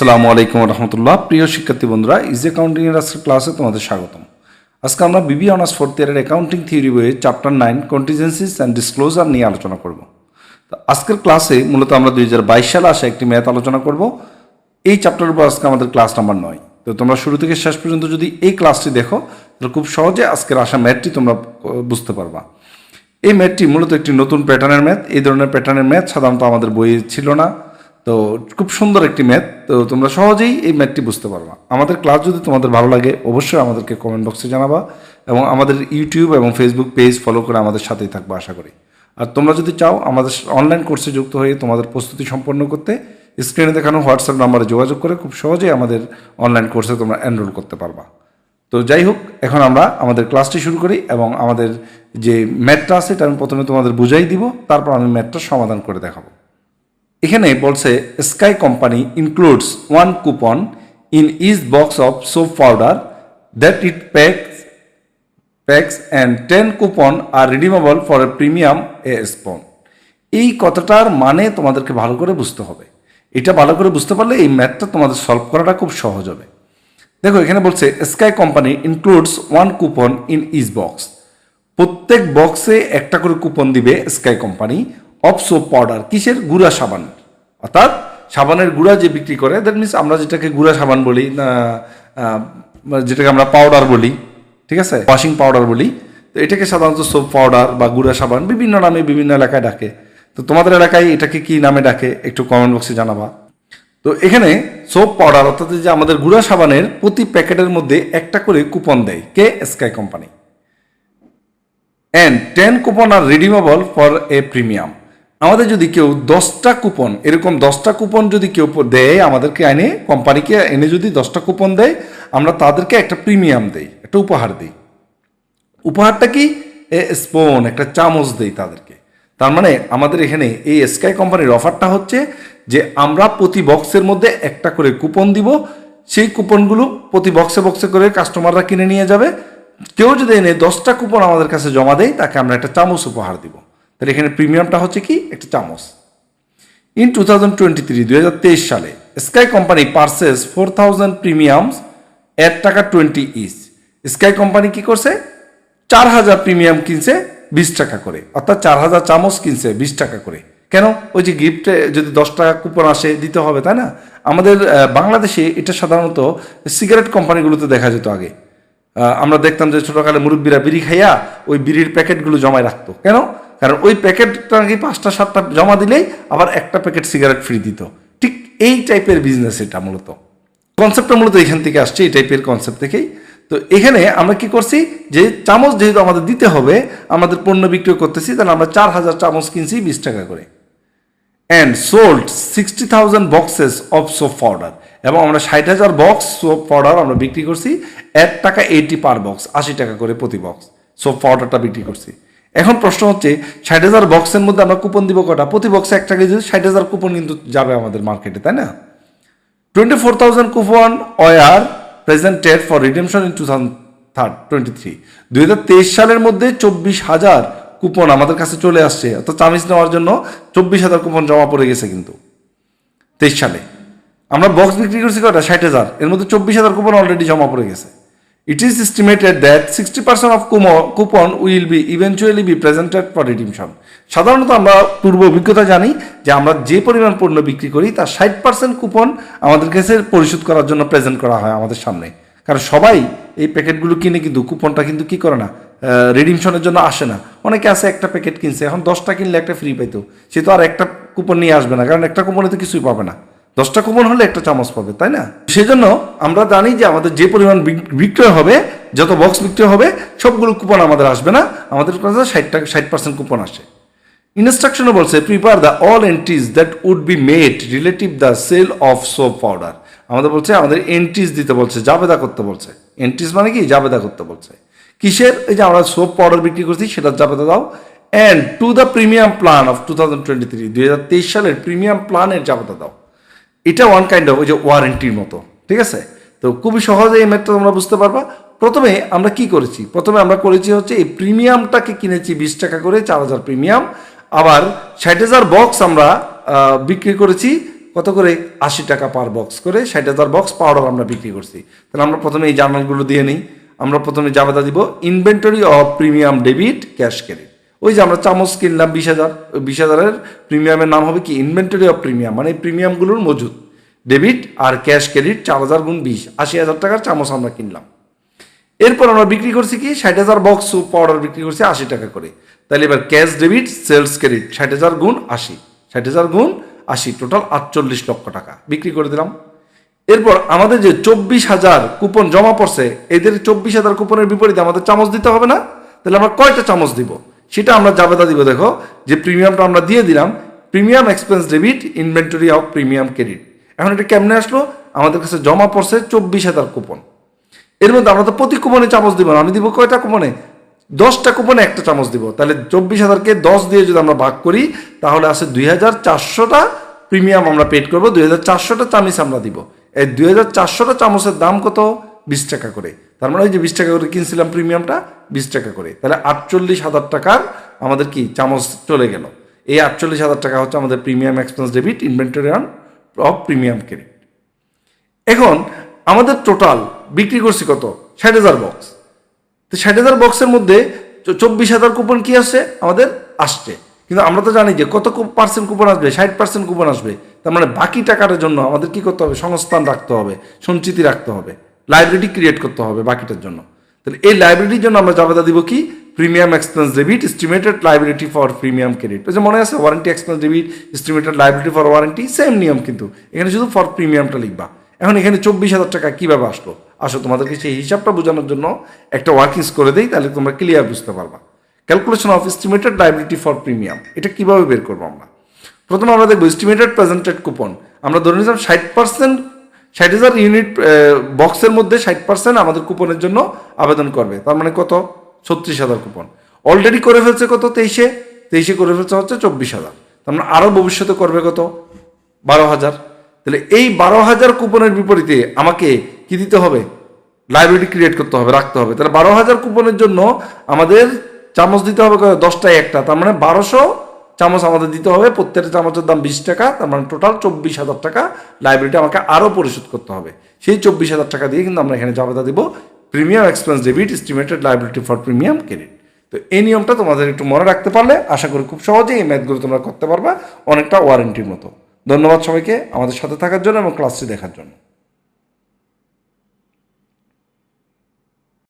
আসসালামু আলাইকুম রহমতুল্লাহ। প্রিয় শিক্ষার্থী বন্ধুরা ইজ অ্যাকাউন্টিং এর আজকের ক্লাসে তোমাদের স্বাগতম। আজকে আমরা বিবি অনার্স ফোর্থ ইয়ারের অ্যাকাউন্টিং থিওরি বইয়ের chapter nine contingencies and disclosure নিয়ে আলোচনা করব। তো আজকের ক্লাসে মূলত আমরা দুই হাজার বাইশ সালে আসা একটি ম্যাথ আলোচনা করব। এই চ্যাপ্টারের উপর আজকে আমাদের ক্লাস নাম্বার নয়। তো তোমরা শুরু থেকে শেষ পর্যন্ত যদি এই ক্লাসটি দেখো, তাহলে খুব সহজে আজকের আসা ম্যাথটি তোমরা বুঝতে পারবা। এই ম্যাথটি মূলত একটি নতুন প্যাটার্নের ম্যাথ এই ধরনের প্যাটার্নের ম্যাথ সাধারণত আমাদের বইয়ে ছিল না। তো খুব সুন্দর একটি ম্যাথ। তো তোমরা সহজেই এই ম্যাথটি বুঝতে পারবা। আমাদের ক্লাস যদি তোমাদের ভালো লাগে, অবশ্যই আমাদেরকে কমেন্ট বক্সে জানাবা এবং আমাদের ইউটিউব এবং ফেসবুক পেজ ফলো করে আমাদের সাথেই থাকবা, আশা করি। আর তোমরা যদি চাও আমাদের অনলাইন কোর্সে যুক্ত হয়ে তোমাদের প্রস্তুতি সম্পন্ন করতে স্ক্রিনে দেখানো হোয়াটসঅ্যাপ নাম্বারে যোগাযোগ করে খুব সহজেই আমাদের অনলাইন কোর্সে তোমরা এনরোল করতে পারবা। তো যাই হোক, এখন আমরা আমাদের ক্লাসটি শুরু করি এবং আমাদের যে ম্যাথটা আছে এটা আমি প্রথমে তোমাদের বুঝাই দিব, তারপর আমি ম্যাথটা সমাধান করে দেখাবো। এখানে বলছে sky company includes one coupon in is box of soap powder that it packs packs and ten coupon are redeemable for a premium a spoon এই কথাটার মানে তোমাদেরকে ভালো করে বুঝতে হবে। এটা ভালো করে বুঝতে পারলে এই ম্যাথটা তোমাদের সলভ করাটা খুব সহজ হবে। দেখো, এখানে বলছে sky company includes one coupon in each box প্রত্যেক বক্সে একটা করে কুপন দিবে sky company of soap powder, কিসের? গুঁড়া সাবান। অর্থাৎ সাবানের গুঁড়া যে বিক্রি করে দ্যাট মিনস আমরা যেটাকে গুঁড়া সাবান বলি যেটাকে আমরা পাউডার বলি, ঠিক আছে? ওয়াশিং পাউডার বলি, তো এটাকে সাধারণত সোপ পাউডার বা গুঁড়া সাবান বিভিন্ন নামে বিভিন্ন এলাকায় ডাকে। তো তোমাদের এলাকায় এটাকে কি নামে ডাকে? একটু কমেন্ট বক্সে জানাবা। তো এখানে সোপ পাউডার অর্থাৎ যে আমাদের গুঁড়া সাবানের প্রতি প্যাকেটের মধ্যে একটা করে কুপন দেয়, কে? Sky company and ten coupon are redeemable for a premium আমাদের যদি কেউ দশটা কুপন, এরকম দশটা কুপন যদি কেউ দেয়, আমাদেরকে এনে, কোম্পানিকে এনে যদি দশটা কুপন দেয়, আমরা তাদেরকে একটা প্রিমিয়াম দেই, একটা উপহার দিই। উপহারটা কি? স্পোন একটা চামচ দেই তাদেরকে। তার মানে আমাদের এখানে এই স্কাই কোম্পানির অফারটা হচ্ছে যে আমরা প্রতি বক্সের মধ্যে একটা করে কুপন দিব, সেই কুপনগুলো প্রতি বক্সে বক্সে করে কাস্টমাররা কিনে নিয়ে যাবে। কেউ যদি এনে দশটা কুপন আমাদের কাছে জমা দেয়, তাকে আমরা একটা চামচ উপহার দিব। তাহলে এখানে প্রিমিয়ামটা হচ্ছে কি? একটা চামচ। In two thousand twenty three হাজার তেইশ সালে sky company purchases four thousand premiums এক টাকা টোয়েন্টি ইস স্কাই কোম্পানি কি করছে? চার হাজার প্রিমিয়াম কিনছে বিশ টাকা করে। অর্থাৎ চার হাজার চামচ কিনছে বিশ টাকা করে। কেন? ওই যে গিফটে যদি দশ টাকা কুপন আসে, দিতে হবে, তাই না? আমাদের বাংলাদেশে এটা সাধারণত সিগারেট কোম্পানিগুলোতে দেখা যেত আগে। আমরা দেখতাম যে ছোটকালে মুরব্বীরা বিড়ি খাইয়া ওই বিড়ির প্যাকেটগুলো জমায় রাখতো। কেন? কারণ ওই প্যাকেটটা নাকি পাঁচটা, সাতটা জমা দিলেই আবার একটা প্যাকেট সিগারেট ফ্রি দিত। ঠিক এই টাইপের বিজনেস এটা মূলত। কনসেপ্টটা মূলত এখান থেকে আসছে, এই টাইপের কনসেপ্ট থেকেই। তো এখানে আমরা কি করছি? যে চামচ যেহেতু আমাদের দিতে হবে, আমাদের পণ্য বিক্রয় করতেছি, তাহলে আমরা চার হাজার চামচ কিনছি বিশ টাকা করে। And sold sixty thousand boxes of soap powder এবং আমরা ষাট হাজার বক্স সোপ পাউডার আমরা বিক্রি করছি, এক টাকা এইটি পার বক্স আশি টাকা করে প্রতি বক্স সোপ পাউডারটা বিক্রি করছি। এখন প্রশ্ন হচ্ছে, ষাট হাজার বক্সের মধ্যে আমরা কুপন দিব কটা? প্রতি বক্সে টাকা যদি ষাট হাজার কুপন কিন্তু যাবে আমাদের মার্কেটে তাই না? Twenty four thousand coupon were presented for redemption in two thousand third twenty three দুই হাজার তেইশ সালের মধ্যে চব্বিশ হাজার কুপন আমাদের কাছে চলে আসছে, অর্থাৎ চামিচ নেওয়ার জন্য চব্বিশ হাজার কুপন জমা পড়ে গেছে কিন্তু, তেইশ সালে। আমরা বক্স বিক্রি করছি কটা ষাট হাজার। এর মধ্যে চব্বিশ হাজার কুপন অলরেডি জমা পড়ে গেছে। It is estimated that sixty percent of coupon will be eventually be presented for redemption সাধারণত আমরা পূর্ব অভিজ্ঞতা জানি যে আমরা যে পরিমাণ পণ্য বিক্রি করি, তার ষাট পার্সেন্ট কুপন আমাদের কাছে পরিশোধ করার জন্য প্রেজেন্ট করা হয় আমাদের সামনে। কারণ সবাই এই প্যাকেটগুলো কিনে কিন্তু কুপনটা কিন্তু কি করে না? রিডিমশনের জন্য আসে না। অনেকে আছে একটা প্যাকেট কিনছে, এখন দশটা কিনলে একটা ফ্রি পাইতো। সে তো আর একটা কুপন নিয়ে আসবে না, কারণ একটা কুপনে তো কিছুই পাবে না। দশটা কুপন হলে একটা চামচ পাবে, তাই না? সেজন্য আমরা জানি যে আমাদের যে পরিমাণ বিক- বিক্রয় হবে, যত বক্স বিক্রয় হবে, সবগুলো কুপন আমাদের আসবে না। আমাদের কাছে ষাট টাকা, ষাট পার্সেন্ট কুপন আসে। ইনস্ট্রাকশনও বলছে prepare the all entries that would be made relative the sale of soap powder আমাদের বলছে, আমাদের এন্ট্রিজ দিতে বলছে, জাবেদা করতে বলছে। এন্ট্রিজ মানে কি? জাবেদা করতে বলছে। কিসের? এই যে আমরা সোপ পাউডার বিক্রি করছি সেটার জাবেদা দাও। And to the premium plan of two thousand twenty three দুই হাজার তেইশ সালের প্রিমিয়াম প্ল্যানের জাবেদা দাও। এটা ওয়ান কাইন্ড অফ ওই যে ওয়ারেন্টির মতো, ঠিক আছে? তো খুবই সহজে এই ম্যাথটা তোমরা বুঝতে পারবা। প্রথমে আমরা কি করেছি? প্রথমে আমরা করেছি হচ্ছে এই প্রিমিয়ামটাকে কিনেছি বিশ টাকা করে, চার হাজার প্রিমিয়াম আবার ষাট হাজার বক্স আমরা বিক্রি করেছি, কত করে? আশি টাকা পার বক্স করে, ষাট হাজার বক্স পাউডার আমরা বিক্রি করছি। তাহলে আমরা প্রথমে এই জার্নালগুলো দিয়ে নিই। আমরা প্রথমে জাবেদা দিব inventory of premium debit cash credit ওই যে আমরা চামচ কিনলাম বিশ হাজার বিশ হাজারের প্রিমিয়ামের নাম হবে কি? ইনভেন্টরি অফ প্রিমিয়াম মানে প্রিমিয়ামগুলোর মজুদ। ডেবিট আর ক্যাশ ক্রেডিট চার হাজার গুণ বিশ, আশি হাজার টাকার চামচ আমরা কিনলাম। এরপর আমরা বিক্রি করছি কি? ষাট হাজার বক্স পাউডার বিক্রি করছি আশি টাকা করে। তাহলে এবার ক্যাশ ডেবিট সেলস ক্রেডিট ষাট হাজার গুণ আশি। ষাট হাজার গুণ আশি টোটাল আটচল্লিশ লক্ষ টাকা। বিক্রি করে দিলাম। এরপর আমাদের যে চব্বিশ হাজার কুপন জমা পড়ছে, এদের চব্বিশ হাজার কুপনের বিপরীতে আমাদের চামচ দিতে হবে না? তাহলে আমরা কয়টা চামচ দিব? সেটা আমরা জাবেদা দিব, দেখো। যে প্রিমিয়ামটা আমরা দিয়ে দিলাম, premium expense debit, inventory of premium credit. এখন এটা কেমনে আসলো? আমাদের কাছে জমা পড়ছে চব্বিশ হাজার কুপন। এর মধ্যে আমরা তো প্রতি কুপনে চামচ দিব না, আমি দিব কয়টা কুপনে? দশটা কুপনে একটা চামচ দিব। তাহলে চব্বিশ হাজারকে দশ দিয়ে যদি আমরা ভাগ করি, তাহলে আছে দুই হাজার চারশোটা প্রিমিয়াম আমরা পেড করব, দুই হাজার চারশোটা চামিচ আমরা দিব। এই দুই হাজার চারশোটা চামচের দাম কত? বিশ টাকা করে। তার মানে ওই যে বিশ টাকা করে কিনছিলাম প্রিমিয়ামটা, বিশ টাকা করে। তাহলে আটচল্লিশ হাজার টাকার আমাদের কি চামচ চলে গেল। এই আটচল্লিশ হাজার টাকা হচ্ছে আমাদের premium expense debit, inventory on of premium credit. এখন আমাদের টোটাল বিক্রি করছি কত? ষাট হাজার বক্স। তো ষাট হাজার বক্সের মধ্যে চব্বিশ হাজার কুপন কি আসছে? আমাদের আসছে। কিন্তু আমরা তো জানি যে কত পার্সেন্ট কুপন আসবে? ষাট পার্সেন্ট কুপন আসবে। তার মানে বাকি টাকাটার জন্য আমাদের কি করতে হবে? সংস্থান রাখতে হবে, সঞ্চিতি রাখতে হবে লাইব্রেরি ক্রিয়েট করতে হবে বাকিটার জন্য। তাহলে এই লাইব্রেরির জন্য আমরা জাবেদা দিব কি? Premium expense debit estimated liability for premium credit যে মনে আছে warranty expense debit estimated liability for warranty same নিয়ম কিন্তু। এখানে শুধু ফর প্রিমিয়ামটা লিখবা। এখন এখানে চব্বিশ হাজার টাকা কীভাবে আসলো? আসো তোমাদেরকে সেই হিসাবটা বোঝানোর জন্য একটা ওয়ার্কিংস করে দিই, তাহলে তোমরা ক্লিয়ার বুঝতে পারবা। Calculation of estimated liability for premium এটা কীভাবে বের করব আমরা? প্রথমে আমরা দেখব এস্টিমেটেড প্রেজেন্টেড কুপন আমরা ধরে নিলাম ষাট পার্সেন্ট ষাট হাজার ইউনিট বক্সের মধ্যে ষাট পার্সেন্ট আমাদের কুপনের জন্য আবেদন করবে। তার মানে কত? ছত্রিশ হাজার কুপন অলরেডি করে ফেলছে কত? তেইশে। তেইশে করে ফেলছে হচ্ছে চব্বিশ হাজার। তার মানে আরও ভবিষ্যতে করবে কত? বারো হাজার। তাহলে এই বারো হাজার কুপনের বিপরীতে আমাকে কি দিতে হবে? লাইব্রেরি ক্রিয়েট করতে হবে, রাখতে হবে। তাহলে বারো হাজার কুপনের জন্য আমাদের চামচ দিতে হবে দশটায় একটা। তার মানে বারোশো চামচ আমাদের দিতে হবে, প্রত্যেকটা চামচের দাম বিশ টাকা, তার মানে টোটাল চব্বিশ হাজার টাকা লাইব্রেরিটা আমাকে আরও পরিশোধ করতে হবে। সেই চব্বিশ হাজার টাকা দিয়ে কিন্তু আমরা এখানে জাবেদা দিব premium expense debit estimated liability for premium credit তো এই নিয়মটা তোমাদের একটু মনে রাখতে পারলে আশা করি খুব সহজেই এই ম্যাথগুলো তোমরা করতে পারবা, অনেকটা ওয়ারেন্টির মতো। ধন্যবাদ সবাইকে আমাদের সাথে থাকার জন্য এবং ক্লাসটি দেখার জন্য।